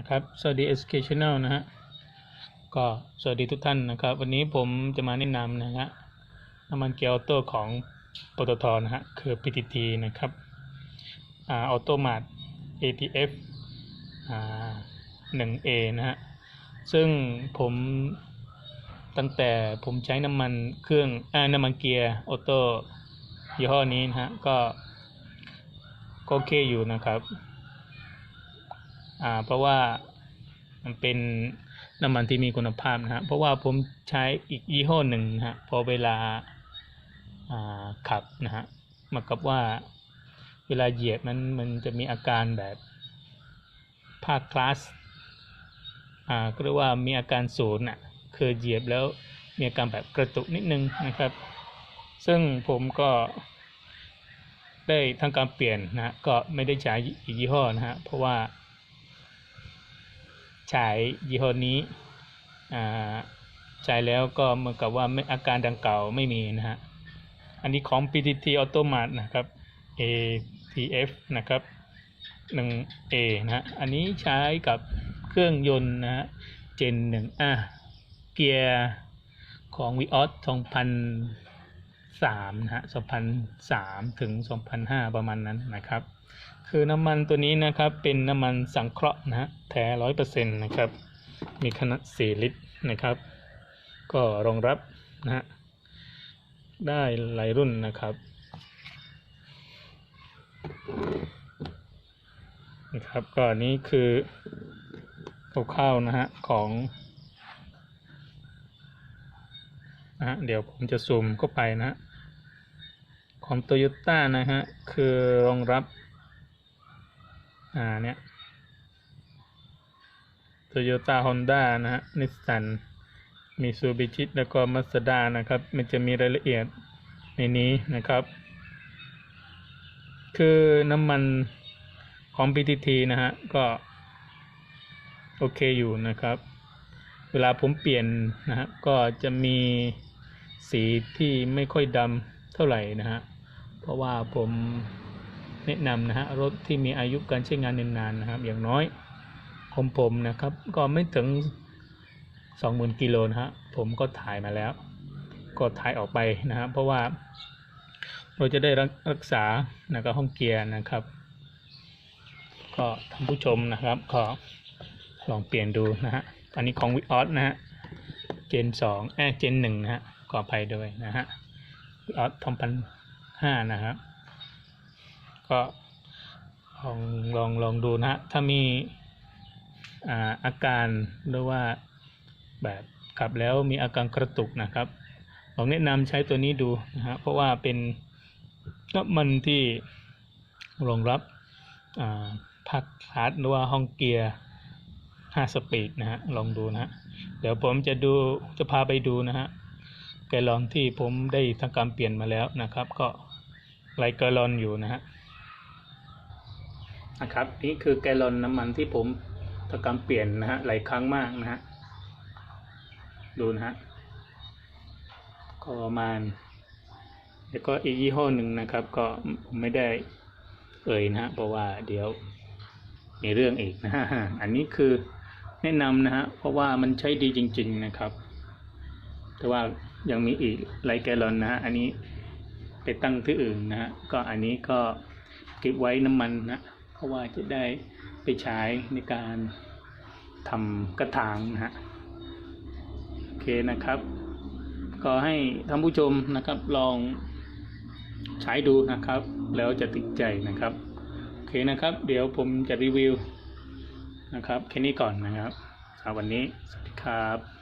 นะครับสวัสดี educational นะฮะก็สวัสดีทุกท่านนะครับ วันนี้ผมจะมาแนะนำนะฮะน้ำมันเกียร์ออโต้ของปตทนะฮะคือ PTT นะครับอ่าออโตมาต ATF อ่า 1A นะฮะซึ่งผมตั้งแต่ผมใช้น้ำมันเครื่องอ่าน้ำมันเกียร์ออโต้ยี่ห้อนี้นะฮะก็ก็โอเคอยู่นะครับ อ่าเพราะว่ามันเป็นน้ำมันที่มีคุณภาพนะฮะเพราะว่าผมใช้อีกยี่ห้อหนึ่งนะฮะพอเวลาอ่าขับนะฮะมากับว่าเวลาเหยียบมันมันจะมีอาการแบบภาคคลาสอ่าก็เรียกว่ามีอาการศูนย์อะคือเหยียบแล้วมีอาการแบบกระตุกนิดนึงนะครับ ซึ่งผมก็ได้ทำการเปลี่ยนนะฮะก็ไม่ได้ใช้อีกยี่ห้อนะฮะเพราะว่า ใช้ยี่ห้อนี้อ่าใช้แล้วก็เหมือนกับว่าไม่อาการดังเก่าไม่มีนะฮะ อันนี้ของ PTT Automat นะครับ ATF นะครับ 1A นะฮะ อันนี้ใช้กับเครื่องยนต์นะฮะ Gen 1 อะเกียร์ของ Vios 2003 นะฮะ 2003 ถึง 2005 ประมาณนั้นนะครับ คือน้ำมันตัวนี้นะครับเป็นน้ำมันสังเคราะห์นะฮะแท้ร้อยเปอร์เซ็นต์นะครับ มีขนาด4ลิตรนะครับ ก็รองรับนะฮะได้หลายรุ่นนะครับนะครับก็อนนี้คือคร่าวๆนะฮะของนะฮะเดี๋ยวผมจะซูมเข้าไปนะฮะของ Toyota นะฮะคือรองรับ อ่าเนี่ยโตโยต้าฮอนด้านะฮะนิสสันมีซูบิชิแล้วก็มาสด้านะครับ มันจะมีรายละเอียดในนี้นะครับ คือน้ำมันของ PTT นะฮะ ก็ โอเคอยู่นะครับ เวลาผมเปลี่ยนนะฮะ ก็จะมีสีที่ไม่ค่อยดำเท่าไหร่นะฮะ เพราะว่าผม แนะนำนะฮะรถที่มีอายุการใช้งานนานๆนะครับ อย่างน้อยของผมนะครับ ก็ไม่ถึง 20,000กิโลนะฮะผมก็ถ่ายมาแล้ว ก็ถ่ายออกไปนะฮะเพราะว่าเราจะได้รักษานะครับห้องเกียร์นะครับ ก็ท่านผู้ชมนะครับก็ลองเปลี่ยนดูนะฮะอันนี้ของวิออสนะฮะเจนสองเอ้เจนหนึ่งนะฮะขออภัยด้วยนะฮะวิออสทอมพันห้านะครับ ก็ลองลองลองดูนะฮะถ้ามีอาอาการหรือว่าแบบขับแล้วมีอาการกระตุกนะครับลองแนะนำใช้ตัวนี้ดูนะฮะเพราะว่าเป็นน้ำมันที่รองรับพักฮาร์ดหรือว่าห้องเกียร์ 5 สปีดนะฮะลองดูนะฮะเดี๋ยวผมจะดูจะพาไปดูนะฮะแกลลอนที่ผมได้ทำการเปลี่ยนมาแล้วนะครับ ก็ไหลแกลอนอยู่นะฮะ นะครับ นี่คือแกลอนน้ำมันที่ผมทำการเปลี่ยนนะฮะหลายครั้งมากนะฮะดูนะฮะก็ประมาณแล้วก็อีกยี่ห้อหนึ่งนะครับ ก็ไม่ได้เอ่ยนะฮะเพราะว่าเดี๋ยวมีเรื่องอีกนะฮะอันนี้คือแนะนำนะฮะเพราะว่ามันใช้ดีจริง ๆนะครับ แต่ว่ายังมีอีกหลายแกลอนนะฮะอันนี้ไปตั้งที่อื่นนะฮะก็อันนี้ก็เก็บไว้น้ำมันนะ เพราะว่าจะได้ไปใช้ในการทำกระถางนะฮะโอเคนะครับ ก็ให้ท่านผู้ชมนะครับลองใช้ดูนะครับ แล้วจะติดใจนะครับโอเคนะครับ เดี๋ยวผมจะรีวิวนะครับแค่นี้ก่อนนะครับสำหรับวันนี้สวัสดีครับ